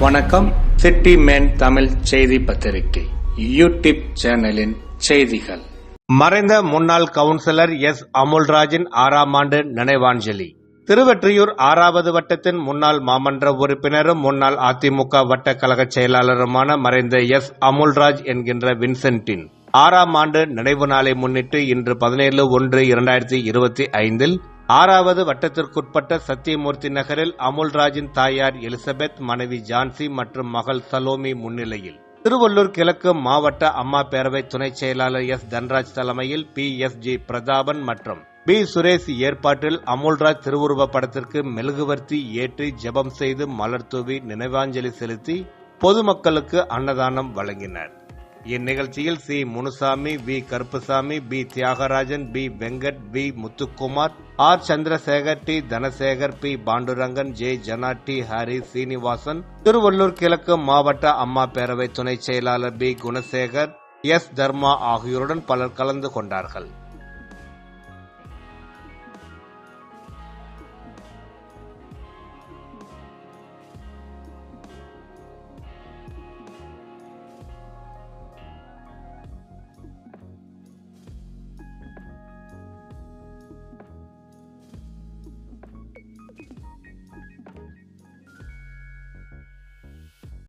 வணக்கம். City man Tamil செய்தி பத்திரிகை யூடியூப் சேனலின் செய்திகள். மறைந்த முன்னாள் கவுன்சிலர் எஸ். அமுல்ராஜின் ஆறாம் ஆண்டு நினைவாஞ்சலி. திருவெற்றியூர் ஆறாவது வட்டத்தின் முன்னாள் மாமன்ற உறுப்பினரும் முன்னாள் அதிமுக வட்ட கழக செயலாளருமான மறைந்த எஸ். அமுல்ராஜ் என்கின்ற வின்சென்டின் ஆறாம் ஆண்டு நினைவு நாளை முன்னிட்டு இன்று பதினேழு ஒன்று இரண்டாயிரத்தி இருபத்தி ஐந்தில் ஆறாவது வட்டத்திற்குட்பட்ட சத்தியமூர்த்தி நகரில் அமுல்ராஜின் தாயார் எலிசபெத் மனைவி ஜான்சி மற்றும் மகள் சலோமி முன்னிலையில். திருவள்ளூர் கிழக்கு மாவட்ட அம்மா பேரவை துணைச் செயலாளர் எஸ். தன்ராஜ் தலைமையில் பி. எஸ். ஜி. பிரதாபன் மற்றும் பி. சுரேஷ் ஏற்பாட்டில் அமுல்ராஜ் திருவுருவ படத்திற்கு மெழுகுவர்த்தி ஏற்றி ஜெபம் செய்து மலர் தூவி நினைவாஞ்சலி செலுத்தி பொதுமக்களுக்கு அன்னதானம் வழங்கினர். இந்நிகழ்ச்சியில் C. Munusamy V. Karuppusamy P. Thiyagarajan P. Venkat P Muthukumar R. Chandrasekar T. Dhanasekar P. Pandurangan J. Jana T Hari Srinivasan Tiruvallur கிழக்கு மாவட்ட அம்மா பேரவை துணைச் செயலாளர் பி. குணசேகர் எஸ். தர்மா ஆகியோருடன் பலர் கலந்து கொண்டார்கள்.